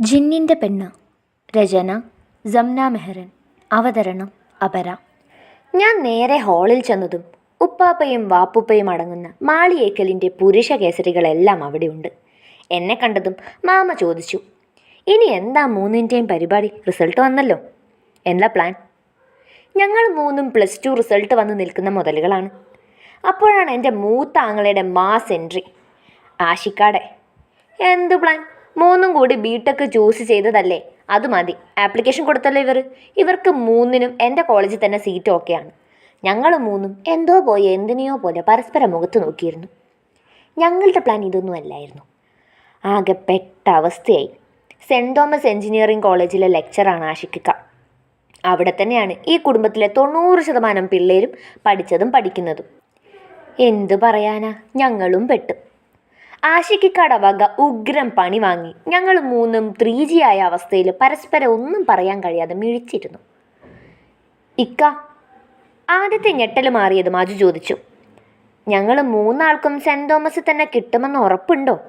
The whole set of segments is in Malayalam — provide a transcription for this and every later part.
ജിന്നിന്റെ പെണ്ണ്. രചന ജംന മെഹ്റൻ. അവതരണം അപര. ഞാൻ നേരെ ഹാളിൽ ചെന്നതും ഉപ്പാപ്പയും വാപ്പുപ്പയും അടങ്ങുന്ന മാളിയേക്കലിന്റെ പുരുഷ കേസരികളെല്ലാം അവിടെയുണ്ട്. എന്നെ കണ്ടതും മാമ ചോദിച്ചു ഇനി എന്താ മൂന്നിന്റെയും പരിപാടി? റിസൾട്ട് വന്നല്ലോ. എന്താ പ്ലാൻ? ഞങ്ങൾ മൂന്നും പ്ലസ് ടു റിസൾട്ട് വന്ന് നിൽക്കുന്ന മുതലുകളാണ്. അപ്പോഴാണ് എന്റെ മൂത്ത ആങ്ങളയുടെ മാസ് എൻട്രി. ആശിക്കാടെ. എന്ത് പ്ലാൻ? മൂന്നും കൂടി ബിടെക് ചൂസ് ചെയ്തതല്ലേ? അത് മതി. ആപ്ലിക്കേഷൻ കൊടുത്തല്ലോ ഇവർ ഇവർക്ക് മൂന്നിനും എന്റെ കോളേജിൽ തന്നെ സീറ്റ് ഓക്കെയാണ് ഞങ്ങൾ മൂന്നും എന്തോ പോയി എന്തിനെയോ പോലെ പരസ്പരം മുഖത്ത് നോക്കിയിരുന്നു. ഞങ്ങളുടെ പ്ലാൻ ഇതൊന്നും അല്ലായിരുന്നു. ആകെ പെട്ട അവസ്ഥയായി. സെന്റ് തോമസ് എഞ്ചിനീയറിംഗ് കോളേജിലെ ലെക്ചറാണ് ആഷിക്ക അവിടെ തന്നെയാണ് ഈ കുടുംബത്തിലെ തൊണ്ണൂറ് ശതമാനം പിള്ളേരും പഠിച്ചതും പഠിക്കുന്നതും. എന്തു പറയാനാ? ഞങ്ങളും പെട്ടു. ആഷിക്കിക്കട വക ഉഗ്രം പണി വാങ്ങി. ഞങ്ങൾ മൂന്നും ത്രീ ജി ആയ അവസ്ഥയിൽ പരസ്പരം ഒന്നും പറയാൻ കഴിയാതെ മിഴിച്ചിരുന്നു. ഇക്ക ആദ്യത്തെ ഞെട്ടൽ മാറിയത് മാജു ചോദിച്ചു. ഞങ്ങൾ മൂന്നാൾക്കും സെന്റ് തോമസിൽ തന്നെ കിട്ടുമെന്ന് ഉറപ്പുണ്ടോ?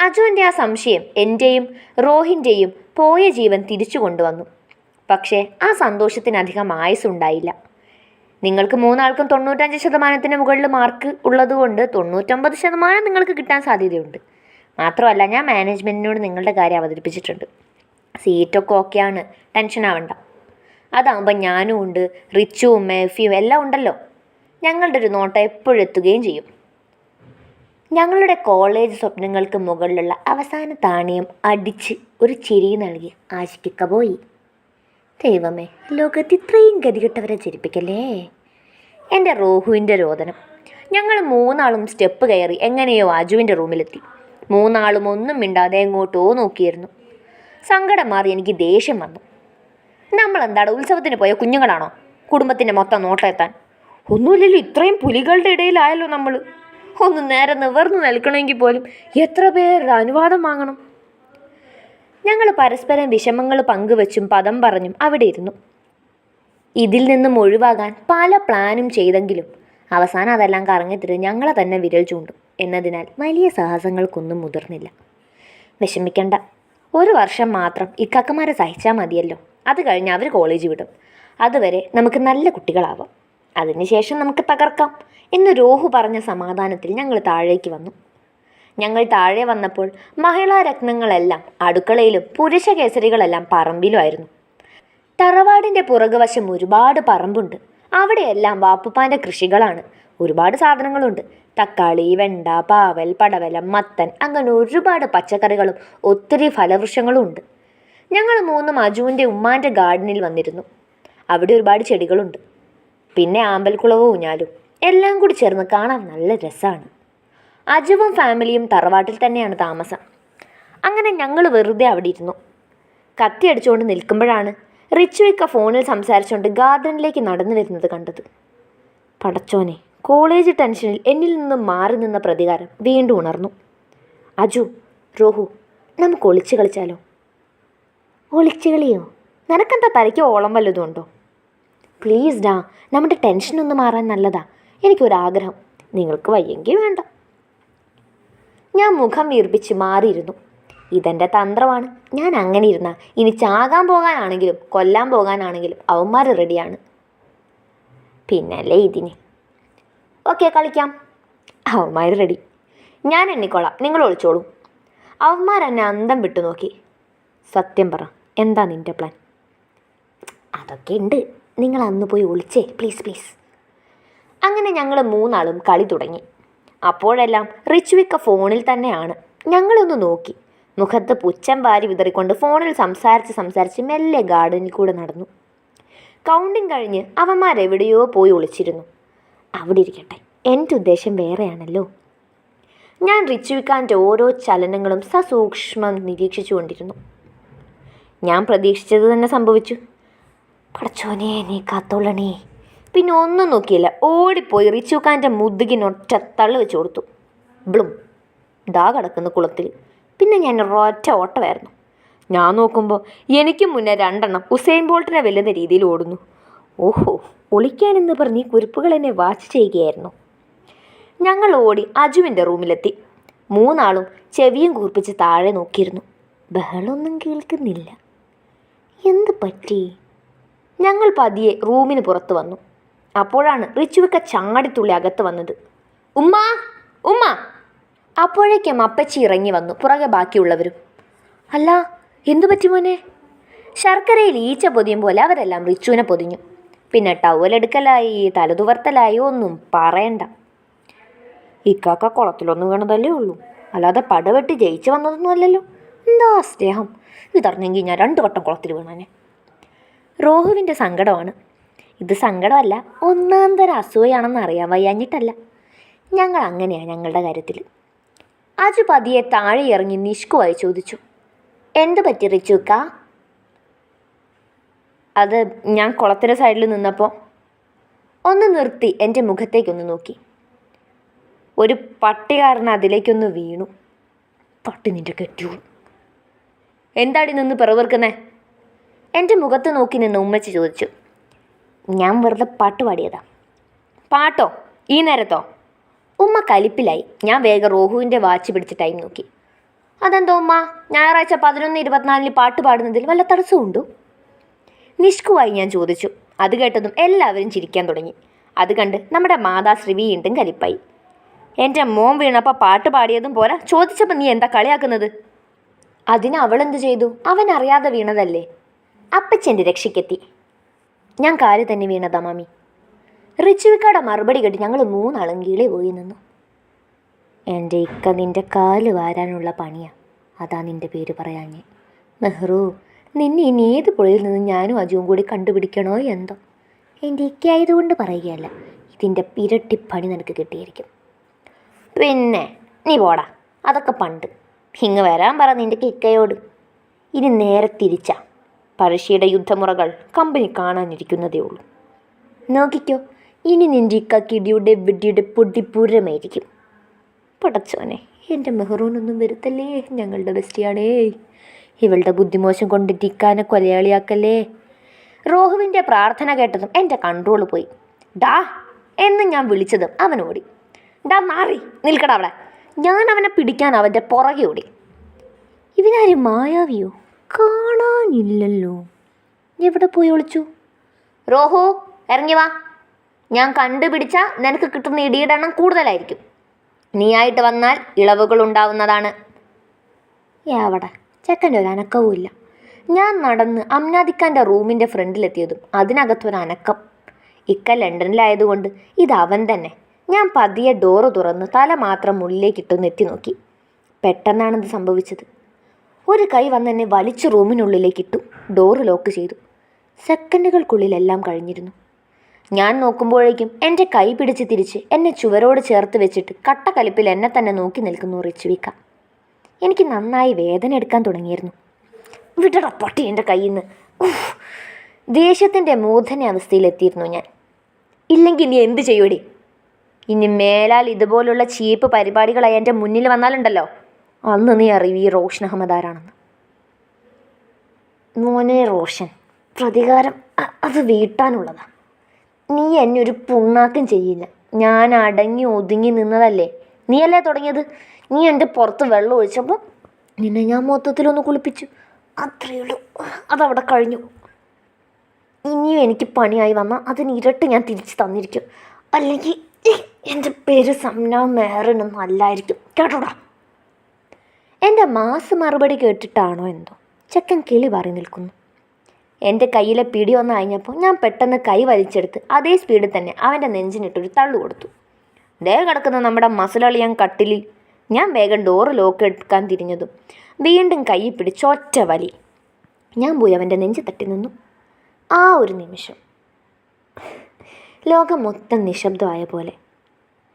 അജുവിന്റെ ആ സംശയം എന്റെയും റോഹിന്റെയും പോയ ജീവൻ തിരിച്ചു കൊണ്ടുവന്നു. പക്ഷേ ആ സന്തോഷത്തിനധികം ആയുസുണ്ടായില്ല നിങ്ങൾക്ക് മൂന്നാൾക്കും തൊണ്ണൂറ്റഞ്ച് ശതമാനത്തിന് മുകളിൽ മാർക്ക് ഉള്ളതുകൊണ്ട് തൊണ്ണൂറ്റൊമ്പത് ശതമാനം നിങ്ങൾക്ക് കിട്ടാൻ സാധ്യതയുണ്ട്. മാത്രമല്ല ഞാൻ മാനേജ്മെന്റിനോട് നിങ്ങളുടെ കാര്യം അവതരിപ്പിച്ചിട്ടുണ്ട്. സീറ്റൊക്കെ ഓക്കെയാണ് ടെൻഷൻ ആവണ്ട. അതാകുമ്പോൾ ഞാനും ഉണ്ട് റിച്ചുവും മേഫിയും എല്ലാം ഉണ്ടല്ലോ. ഞങ്ങളുടെ ഒരു നോട്ടം എപ്പോഴും എത്തുകയും ചെയ്യും. ഞങ്ങളുടെ കോളേജ് സ്വപ്നങ്ങൾക്ക് മുകളിലുള്ള അവസാന താണിയം അടിച്ച് ഒരു ചിരി നൽകി ആശിപ്പിക്ക പോയി. ദൈവമേ ലോകത്ത് ഇത്രയും ഗതികെട്ടവരെ ചിരിപ്പിക്കല്ലേ എന്റെ റോഹുവിന്റെ രോദനം ഞങ്ങൾ മൂന്നാളും സ്റ്റെപ്പ് കയറി എങ്ങനെയോ അജുവിന്റെ റൂമിലെത്തി. മൂന്നാളും ഒന്നും മിണ്ടാതെ എങ്ങോട്ടോ നോക്കിയിരുന്നു. സങ്കടം മാറി എനിക്ക് ദേഷ്യം വന്നു. നമ്മൾ എന്താണ് ഉത്സവത്തിന് പോയ കുഞ്ഞുങ്ങളാണോ? കുടുംബത്തിന്റെ മൊത്തം നോട്ടെത്താൻ. ഒന്നുമില്ലല്ലോ ഇത്രയും പുലികളുടെ ഇടയിലായല്ലോ നമ്മൾ ഒന്ന് നേരെ നിവർന്നു നിൽക്കണമെങ്കിൽ പോലും എത്ര പേരുടെ അനുവാദം വാങ്ങണം? ഞങ്ങൾ പരസ്പരം വിഷമങ്ങൾ പങ്കുവച്ചും പദം പറഞ്ഞും അവിടെ ഇരുന്നു. ഇതിൽ നിന്നും ഒഴിവാകാൻ പല പ്ലാനും ചെയ്തെങ്കിലും അവസാനം അതെല്ലാം കറങ്ങിത്തിരി ഞങ്ങളെ തന്നെ വിരൽ ചൂണ്ടും. എന്നതിനാൽ വലിയ സാഹസങ്ങൾക്കൊന്നും മുതിർന്നില്ല. വിഷമിക്കണ്ട. ഒരു വർഷം മാത്രം ഇക്കാക്കമാരെ സഹിച്ചാൽ മതിയല്ലോ. അത് കഴിഞ്ഞ് അവർ കോളേജ് വിടും. അതുവരെ നമുക്ക് നല്ല കുട്ടികളാവാം. അതിനുശേഷം നമുക്ക് തകർക്കാം. എന്ന് രോഹു പറഞ്ഞ സമാധാനത്തിൽ ഞങ്ങൾ താഴേക്ക് വന്നു. ഞങ്ങൾ താഴെ വന്നപ്പോൾ മഹിളാ രത്നങ്ങളെല്ലാം അടുക്കളയിലും പുരുഷ കേസരികളെല്ലാം പറമ്പിലുമായിരുന്നു. തറവാടിന്റെ പുറകുവശം ഒരുപാട് പറമ്പുണ്ട്. അവിടെയെല്ലാം വാപ്പുപ്പാന്റെ കൃഷികളാണ്. ഒരുപാട് സാധനങ്ങളുണ്ട്. തക്കാളി വെണ്ട പാവൽ പടവലം മത്തൻ അങ്ങനെ ഒരുപാട് പച്ചക്കറികളും ഒത്തിരി ഫലവൃക്ഷങ്ങളും ഉണ്ട്. ഞങ്ങൾ മൂന്നും അജുവിന്റെ ഉമ്മാന്റെ ഗാർഡനിൽ വന്നിരുന്നു. അവിടെ ഒരുപാട് ചെടികളുണ്ട്. പിന്നെ ആമ്പൽക്കുളവും ഊഞ്ഞാലും എല്ലാം കൂടി ചേർന്ന് കാണാൻ നല്ല രസമാണ് അജുവും ഫാമിലിയും തറവാട്ടിൽ തന്നെയാണ് താമസം. അങ്ങനെ ഞങ്ങൾ വെറുതെ അവിടെ ഇരുന്നു. കത്തി അടിച്ചുകൊണ്ട് നിൽക്കുമ്പോഴാണ് റിച്ചുവിക്ക ഫോണിൽ സംസാരിച്ചുകൊണ്ട് ഗാർഡനിലേക്ക് നടന്നു വരുന്നത് കണ്ടത്. പടച്ചോനെ കോളേജ് ടെൻഷനിൽ എന്നിൽ നിന്ന് മാറി നിന്ന പ്രതികാരം വീണ്ടും ഉണർന്നു. അജു രോഹു നമുക്ക് ഒളിച്ചു കളിച്ചാലോ? ഒളിച്ചു കളിയോ? നിനക്കെന്താ തലയ്ക്ക് ഓളം വല്ലതും ഉണ്ടോ? പ്ലീസ് ഡാ നമ്മുടെ ടെൻഷൻ ഒന്ന് മാറാൻ നല്ലതാ. എനിക്കൊരാഗ്രഹം. നിങ്ങൾക്ക് വയ്യെങ്കിൽ വേണ്ട. ഞാൻ മുഖം വീർപ്പിച്ച് മാറിയിരുന്നു. ഇതെന്റെ തന്ത്രമാണ്. ഞാൻ അങ്ങനെ ഇരുന്ന ഇനി ചാകാൻ പോകാനാണെങ്കിലും കൊല്ലാൻ പോകാനാണെങ്കിലും അവന്മാർ റെഡിയാണ്. പിന്നല്ലേ ഇതിന്? ഓക്കെ കളിക്കാം. അവന്മാർ റെഡി. ഞാൻ എണ്ണിക്കോളാം. നിങ്ങൾ ഒളിച്ചോളൂ. അവന്മാർ എന്നെ അന്തം വിട്ടു നോക്കി. സത്യം പറ എന്താ നിന്റെ പ്ലാൻ? അതൊക്കെ ഉണ്ട്. നിങ്ങൾ അന്ന് പോയി ഒളിച്ചേ. Please please. അങ്ങനെ ഞങ്ങൾ മൂന്നാളും കളി തുടങ്ങി. അപ്പോഴെല്ലാം റിച്ചുവിക്ക ഫോണിൽ തന്നെയാണ്. ഞങ്ങളൊന്ന് നോക്കി. മുഖത്ത് പുച്ഛം വാരി വിതറിക്കൊണ്ട് ഫോണിൽ സംസാരിച്ച് സംസാരിച്ച് മെല്ലെ ഗാർഡനിൽ കൂടെ നടന്നു. കൗണ്ടിങ് കഴിഞ്ഞ് അവന്മാരെവിടെയോ പോയി ഒളിച്ചിരുന്നു. അവിടെ ഇരിക്കട്ടെ. എന്റെ ഉദ്ദേശം വേറെയാണല്ലോ. ഞാൻ റിച്ചുവിക്കാന്റെ ഓരോ ചലനങ്ങളും സസൂക്ഷ്മം നിരീക്ഷിച്ചുകൊണ്ടിരുന്നു. ഞാൻ പ്രതീക്ഷിച്ചത് തന്നെ സംഭവിച്ചു. പടച്ചോനെ നീ കാത്തോളണേ. പിന്നെ ഒന്നും നോക്കിയില്ല. ഓടിപ്പോയി റിച്ചുക്കാന്റെ മുതുകിനൊറ്റ തള്ളു വെച്ച് കൊടുത്തു. ബ്ലും. ദാ കിടക്കുന്ന കുളത്തിൽ. പിന്നെ ഞാൻ ഒരൊറ്റ ഓട്ടമായിരുന്നു. ഞാൻ നോക്കുമ്പോൾ എനിക്ക് മുന്നേ രണ്ടെണ്ണം ഹുസൈൻ ബോൾട്ടിനെ വെല്ലുന്ന രീതിയിൽ ഓടുന്നു. ഓഹോ ഒളിക്കാനെന്ന് പറഞ്ഞ് ഈ കുരിപ്പുകൾ എന്നെ വാച്ച് ചെയ്യുകയായിരുന്നു. ഞങ്ങൾ ഓടി അജുവിന്റെ റൂമിലെത്തി. മൂന്നാളും ചെവിയും കൂർപ്പിച്ച് താഴെ നോക്കിയിരുന്നു. ബഹളൊന്നും കേൾക്കുന്നില്ല. എന്ത് പറ്റി? ഞങ്ങൾ പതിയെ റൂമിന് പുറത്ത് വന്നു. അപ്പോഴാണ് റിച്ചുവിക്ക ചാടിത്തുള്ളി അകത്ത് വന്നത്. ഉമ്മ ഉമ്മ. അപ്പോഴേക്കും അപ്പച്ചി ഇറങ്ങി വന്നു പുറകെ ബാക്കിയുള്ളവരും. അല്ല എന്തു പറ്റി മോനെ? ശർക്കരയിൽ ഈച്ച പൊതിയും പോലെ അവരെല്ലാം റിച്ചുവിനെ പൊതിഞ്ഞു. പിന്നെ ടവലെടുക്കലായി തലതുവർത്തലായി ഒന്നും പറയണ്ട. ഇക്കാക്ക കുളത്തിലൊന്നും വേണതല്ലേ ഉള്ളൂ. അല്ലാതെ പടവെട്ടി ജയിച്ചു വന്നതൊന്നും അല്ലല്ലോ. എന്താ സ്നേഹം? ഇതറിഞ്ഞെങ്കിൽ ഞാൻ രണ്ടു വട്ടം കുളത്തിൽ വീണാനെ. റോഹുവിന്റെ സങ്കടമാണ് ഇത് സങ്കടമല്ല ഒന്നാം തരം അസൂയാണെന്ന് അറിയാൻ വയ്യാഞ്ഞിട്ടല്ല. ഞങ്ങൾ അങ്ങനെയാണ് ഞങ്ങളുടെ കാര്യത്തിൽ. അജു പതിയെ താഴെ ഇറങ്ങി നിഷ്കുവായി ചോദിച്ചു എന്ത് പറ്റി റിച്ചുക്ക? അത് ഞാൻ കുളത്തിന്റെ സൈഡിൽ നിന്നപ്പോൾ ഒന്ന് നിർത്തി എന്റെ മുഖത്തേക്കൊന്ന് നോക്കി. ഒരു പട്ടികാരൻ അതിലേക്കൊന്ന് വീണു. പട്ടി നിന്റെ കെട്ടിയോ? എന്താടി നിന്ന് പിറവിർക്കുന്നേ എന്റെ മുഖത്ത് നോക്കി നിന്ന് ഉമ്മച്ചി ചോദിച്ചു ഞാൻ വെറുതെ പാട്ട് പാടിയതാ. പാട്ടോ? ഈ നേരത്തോ? ഉമ്മ കലിപ്പിലായി. ഞാൻ വേഗം റോഹുവിന്റെ വാച്ച് പിടിച്ച് ടൈം നോക്കി. അതെന്തോ ഉമ്മ? ഞായറാഴ്ച പതിനൊന്ന് ഇരുപത്തിനാലിന് പാട്ട് പാടുന്നതിൽ വല്ല തടസ്സമുണ്ടോ നിഷ്കുവായി ഞാൻ ചോദിച്ചു. അത് കേട്ടതും എല്ലാവരും ചിരിക്കാൻ തുടങ്ങി. അത് കണ്ട് നമ്മുടെ മാതാശ്രീ വീണ്ടും കലിപ്പായി. എന്റെ മോൻ വീണപ്പോൾ പാട്ട് പാടിയതും പോരാ. ചോദിച്ചപ്പോൾ നീ എന്താ കളിയാക്കുന്നത്? അതിന് അവളെന്ത് ചെയ്തു? അവൻ അറിയാതെ വീണതല്ലേ? അപ്പച്ചന്റെ രക്ഷയ്ക്കെത്തി. ഞാൻ കാൽ തന്നെ വീണതാ മാമി. റിച്ചുവിക്കാടെ മറുപടി കേട്ട് ഞങ്ങൾ മൂന്നാളും കീളി പോയി നിന്നു. എന്റെ ഇക്ക നിന്റെ കാൽ വാരാനുള്ള പണിയാ. അതാ നിന്റെ പേര് പറയാഞ്ഞേ നെഹ്റു നിന്നെ ഇനി ഏത് പുഴയിൽ നിന്ന് ഞാനും അജുവും കൂടി കണ്ടുപിടിക്കണോ എന്തോ? എന്റെ ഇക്കയായതുകൊണ്ട് പറയുകയല്ല. ഇതിന്റെ പിരട്ടി പണി നിനക്ക് കിട്ടിയിരിക്കും. പിന്നെ നീ പോടാ. അതൊക്കെ പണ്ട്. ഇങ്ങ് വരാൻ പറ നിന്റെ ഇക്കയോട്. ഇനി നേരെ തിരിച്ചാ. പഴശ്ശിയുടെ യുദ്ധമുറകൾ കമ്പനി കാണാനിരിക്കുന്നതേ ഉള്ളൂ നോക്കിക്കോ ഇനി നിന്റെ കക്കിടിയുടെ വിഡിയുടെ പൊടിപ്പൂരമായിരിക്കും പടച്ചോനെ എന്റെ മെഹറൂനൊന്നും വരുത്തല്ലേ? ഞങ്ങളുടെ ബെസ്റ്റിയാണേ. ഇവളുടെ ബുദ്ധിമോശം കൊണ്ട് ടിക്കാനെ കൊലയാളിയാക്കല്ലേ? റോഹുവിന്റെ പ്രാർത്ഥന കേട്ടതും എന്റെ കൺട്രോൾ പോയി. ഡാ എന്ന് ഞാൻ വിളിച്ചതും അവൻ ഓടി. ഡാ മാറി നിൽക്കടാ അവിടെ. ഞാൻ അവനെ പിടിക്കാൻ അവന്റെ പുറകെ ഓടി. ഇവനാരും മായാവിയോ? കാണാനില്ലല്ലോ. എവിടെ പോയി ഒളിച്ചു? റോഹു ഇറങ്ങി വാ. ഞാൻ കണ്ടുപിടിച്ച നിനക്ക് കിട്ടുന്ന ഇടിയുടെ എണ്ണം കൂടുതലായിരിക്കും. നീയായിട്ട് വന്നാൽ ഇളവുകൾ ഉണ്ടാവുന്നതാണ്. എവിടെ ചെക്കന്റെ ഒരു അനക്കവും ഇല്ല. ഞാൻ നടന്ന് അമ്നാദിക്കാന്റെ റൂമിന്റെ ഫ്രണ്ടിലെത്തിയതും അതിനകത്തൊരു അനക്കം. ഇക്ക ലണ്ടനിലായതുകൊണ്ട് ഇത് അവൻ തന്നെ. ഞാൻ പതിയെ ഡോറ് തുറന്ന് തല മാത്രം ഉള്ളിലേക്കിട്ടൊന്ന് എത്തി നോക്കി. പെട്ടെന്നാണിത് സംഭവിച്ചത്. ഒരു കൈ വന്നെന്നെ വലിച്ചു റൂമിനുള്ളിലേക്കിട്ടു ഡോറ് ലോക്ക് ചെയ്തു. സെക്കൻഡുകൾക്കുള്ളിലെല്ലാം കഴിഞ്ഞിരുന്നു. ഞാൻ നോക്കുമ്പോഴേക്കും എന്റെ കൈ പിടിച്ച് തിരിച്ച് എന്നെ ചുവരോട് ചേർത്ത് വെച്ചിട്ട് കട്ടക്കലിപ്പിൽ എന്നെ തന്നെ നോക്കി നിൽക്കുന്നു റിച്ചുവിക്ക എനിക്ക് നന്നായി വേദന എടുക്കാൻ തുടങ്ങിയിരുന്നു. വിടട പട്ടി എന്റെ കയ്യിൽ നിന്ന് ദേഷ്യത്തിന്റെ മൂർധന അവസ്ഥയിലെത്തിയിരുന്നു ഞാൻ. ഇല്ലെങ്കിൽ നീ എന്ത് ചെയ്യൂടി? ഇനി മേലാൽ ഇതുപോലുള്ള ചീപ്പ് പരിപാടികളായി എന്റെ മുന്നിൽ വന്നാലുണ്ടല്ലോ. അന്ന് നീ അറിവ് ഈ റോഷൻ അഹമ്മദ് ആരാണെന്ന് മോനെ റോഷൻ പ്രതികാരം അത് വീട്ടാനുള്ളതാ. നീ എന്നെ ഒരു പുണ്ണാക്കം ചെയ്യില്ല. ഞാൻ അടങ്ങി ഒതുങ്ങി നിന്നതല്ലേ? നീയല്ലേ തുടങ്ങിയത്? നീ എന്റെ പുറത്ത് വെള്ളം ഒഴിച്ചപ്പോൾ നിന്നെ ഞാൻ മൊത്തത്തിലൊന്ന് കുളിപ്പിച്ചു. അത്രയേ ഉള്ളൂ. അതവിടെ കഴിഞ്ഞു. ഇനിയും എനിക്ക് പണിയായി വന്നാൽ അതിന് ഇരട്ടി ഞാൻ തിരിച്ച് തന്നിരിക്കും. അല്ലെങ്കിൽ എന്റെ പേര് സംന മേറിനൊന്നും അല്ലായിരിക്കും കേട്ടോടാ? എന്റെ മാസ് മറുപടി കേട്ടിട്ടാണോ എന്തോ? ചെക്കൻ കിളി പറി നിൽക്കുന്നു. എന്റെ കയ്യിലെ പിടി ഒന്ന് അയഞ്ഞപ്പോൾ ഞാൻ പെട്ടെന്ന് കൈ വലിച്ചെടുത്ത് അതേ സ്പീഡിൽ തന്നെ അവന്റെ നെഞ്ചിനിട്ടൊരു തള്ളു കൊടുത്തു. ദേ കിടക്കുന്ന നമ്മുടെ മസിലളിയാൻ കട്ടിലിൽ ഞാൻ വേഗം ഡോറ് ലോക്ക് എടുക്കാൻ തിരിഞ്ഞതും വീണ്ടും കൈ പിടിച്ച് ഒറ്റ വലി. ഞാൻ പോയി അവന്റെ നെഞ്ച് തട്ടി നിന്നു. ആ ഒരു നിമിഷം. ലോകം മൊത്തം നിശബ്ദമായ പോലെ.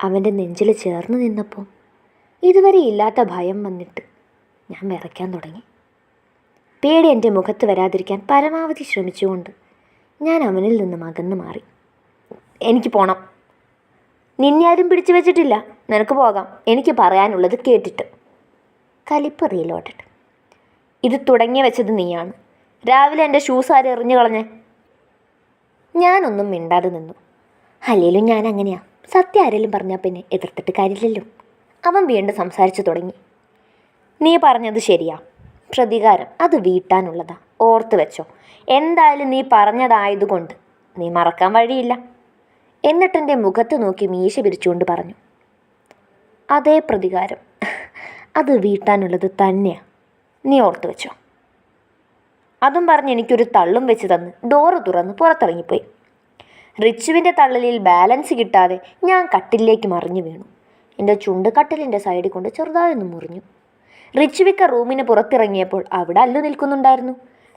അവന്റെ നെഞ്ചിൽ ചേർന്ന് നിന്നപ്പോൾ ഇതുവരെ ഇല്ലാത്ത ഭയം വന്നിട്ട് ഞാൻ വിറയ്ക്കാൻ തുടങ്ങി. പേടി എന്റെ മുഖത്ത് വരാതിരിക്കാൻ പരമാവധി ശ്രമിച്ചുകൊണ്ട് ഞാൻ അവനിൽ നിന്നും അകന്നു മാറി. എനിക്ക് പോണം. നിന്നെ ആരും പിടിച്ചു വെച്ചിട്ടില്ല. നിനക്ക് പോകാം. എനിക്ക് പറയാനുള്ളത് കേട്ടിട്ട്. കലിപ്പ് റീലോട്ടിട്ട് ഇത് തുടങ്ങി വെച്ചത് നീയാണ്. രാവിലെ എന്റെ ഷൂസ് ആരും എറിഞ്ഞു കളഞ്ഞേ? ഞാനൊന്നും മിണ്ടാതെ നിന്നു. അല്ലേലും ഞാൻ അങ്ങനെയാ. സത്യം ആരെങ്കിലും പറഞ്ഞാൽ പിന്നെ എതിർത്തിട്ട് കാര്യമില്ലല്ലോ. അവൻ വീണ്ടും സംസാരിച്ചു തുടങ്ങി. നീ പറഞ്ഞത് ശരിയാ. പ്രതികാരം അത് വീട്ടാനുള്ളതാ. ഓർത്ത് വെച്ചോ. എന്തായാലും നീ പറഞ്ഞതായതുകൊണ്ട് നീ മറക്കാൻ വഴിയില്ല. എന്നിട്ടെന്റെ മുഖത്ത് നോക്കി മീശ പിരിച്ചുകൊണ്ട് പറഞ്ഞു. അതേ പ്രതികാരം. അത് വീട്ടാനുള്ളത് തന്നെയാണ് നീ ഓർത്ത് വെച്ചോ. അതും പറഞ്ഞ് എനിക്കൊരു തള്ളും വെച്ച് തന്ന് ഡോറ് തുറന്ന് പുറത്തിറങ്ങിപ്പോയി. റിച്ചുവിന്റെ തള്ളലിൽ ബാലൻസ് കിട്ടാതെ ഞാൻ കട്ടിലേക്ക് മറിഞ്ഞു വീണു. എന്റെ ചുണ്ട് കട്ടിലിന്റെ സൈഡിൽ കൊണ്ട് ചെറുതായൊന്ന് മുറിഞ്ഞു. റിച്ചുവിക്ക റൂമിന് പുറത്തിറങ്ങിയപ്പോൾ അവിടെ അല്ലു നിൽക്കുന്നുണ്ടായിരുന്നു.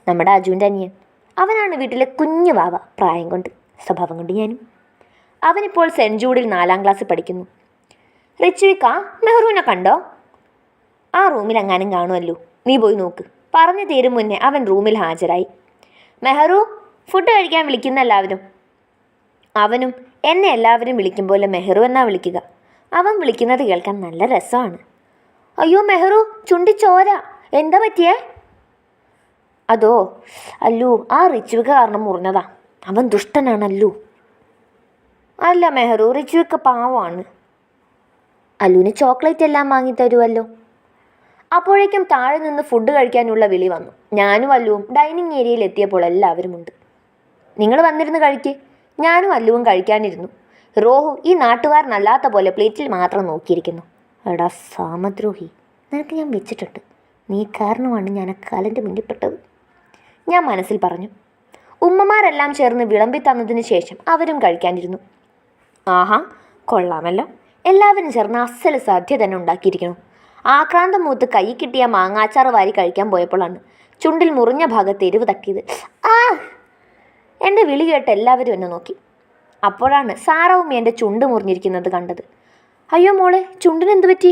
നമ്മുടെ അജുവിന്റെ അനിയൻ. അവനാണ് വീട്ടിലെ കുഞ്ഞു വാവ പ്രായം കൊണ്ട് സ്വഭാവം കൊണ്ട് ഞാനും. അവനിപ്പോൾ സെന്റ് ജൂഡിൽ നാലാം ക്ലാസ്സിൽ പഠിക്കുന്നു. റിച്ചുവിക്ക മെഹ്റൂനെ കണ്ടോ? ആ റൂമിൽ അങ്ങാനും കാണുമല്ലോ നീ പോയി നോക്ക്. പറഞ്ഞു തീരും മുന്നേ അവൻ റൂമിൽ ഹാജരായി. മെഹറു ഫുഡ് കഴിക്കാൻ വിളിക്കുന്ന എല്ലാവരും. അവനും എന്നെ എല്ലാവരും വിളിക്കുമ്പോൾ മെഹറു എന്നാ വിളിക്കുക. അവൻ വിളിക്കുന്നത് കേൾക്കാൻ നല്ല രസമാണ്. അയ്യോ മെഹറു ചുണ്ടി ചോര. എന്താ പറ്റിയേ? അതോ അല്ലു ആ റിച്ചുവിക്ക് കാരണം മുറിഞ്ഞതാ. അവൻ ദുഷ്ടനാണ് അല്ലു. അല്ല മെഹറു റിച്ചുവിക്ക പാവമാണ് അല്ലുവിന് ചോക്ലേറ്റ് എല്ലാം വാങ്ങി തരുമല്ലോ അപ്പോഴേക്കും താഴെ നിന്ന് ഫുഡ് കഴിക്കാനുള്ള വിളി വന്നു. ഞാനും അല്ലുവും ഡൈനിങ് ഏരിയയിൽ എത്തിയപ്പോൾ എല്ലാവരും ഉണ്ട്. നിങ്ങൾ വന്നിരുന്ന് കഴിക്കേ. ഞാനും അല്ലുവും കഴിക്കാനിരുന്നു. റോഹു ഈ നാട്ടുകാരനല്ലാത്ത പോലെ പ്ലേറ്റിൽ മാത്രം നോക്കിയിരിക്കുന്നു. എടാ സാമദ്രോഹി നിനക്ക് ഞാൻ വെച്ചിട്ടുണ്ട്. നീ കാരണമാണ് ഞാൻ അക്കാലന്റെ മുന്നിൽപ്പെട്ടത് ഞാൻ മനസ്സിൽ പറഞ്ഞു ഉമ്മമാരെല്ലാം ചേർന്ന് വിളമ്പി തന്നതിന് ശേഷം അവരും കഴിക്കാനിരുന്നു. ആഹാ കൊള്ളാമല്ലോ. എല്ലാവരും ചേർന്ന് അസൽ സദ്യ തന്നെ ഉണ്ടാക്കിയിരിക്കണം ആക്രാന്തം മൂത്ത് കൈ കിട്ടിയ മാങ്ങാച്ചാർ വാരി കഴിക്കാൻ പോയപ്പോഴാണ് ചുണ്ടിൽ മുറിഞ്ഞ ഭാഗത്ത് എരിവ് തട്ടിയത്. ആ എന്റെ വിളി കേട്ട് എല്ലാവരും എന്നെ നോക്കി. അപ്പോഴാണ് സാറവും എന്റെ ചുണ്ട് മുറിഞ്ഞിരിക്കുന്നത് കണ്ടത്. അയ്യോ മോളെ ചുണ്ടിന് എന്ത് പറ്റി?